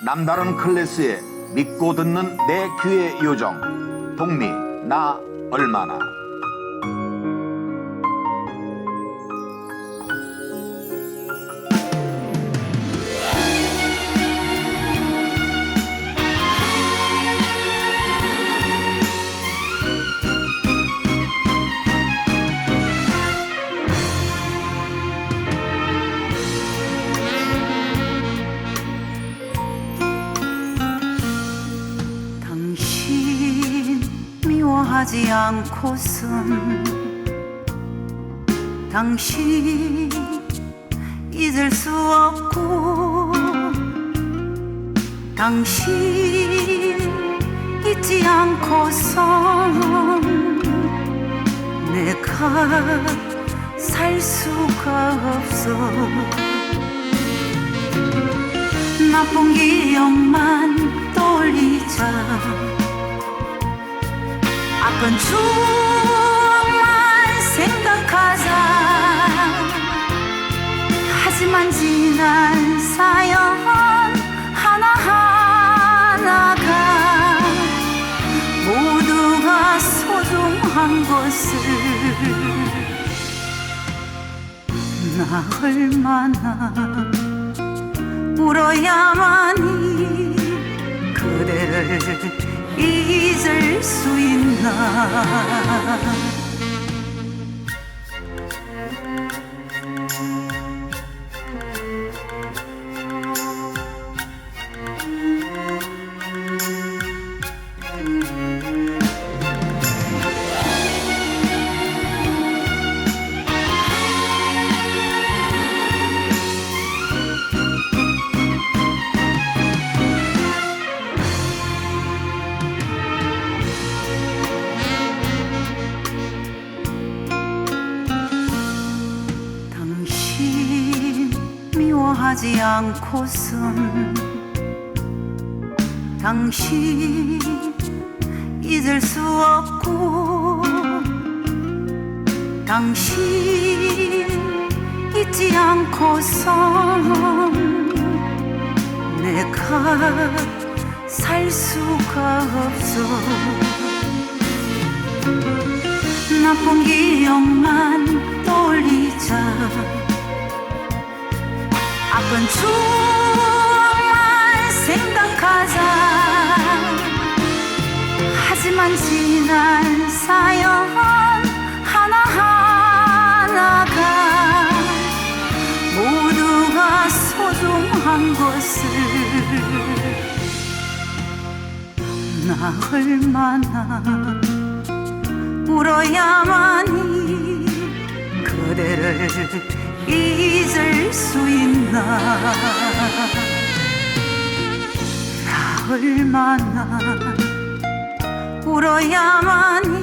남다른 클래스에 믿고 듣는 내 귀의 요정 동미 나 얼마나 하지 않고선 당신 잊을 수 없고 당신 잊지 않고선 내가 살 수가 없어. 나쁜 기억만 떠올리자 아픈 추억만 생각하자. 하지만 지난 사연 하나하나가 모두가 소중한 것을 나 얼마나 울어야만이 啊 하지 않고선 당신 잊을 수 없고 당신 잊지 않고선 내가 살 수가 없어. 나쁜 기억만 떠올리자 아픈 추억만 생각하자. 하지만 지난 사연 하나하나가 모두가 소중한 것을 나 얼마나 울어야만이 그대를 잊을 수 있나. 나 얼마나. 울어야만이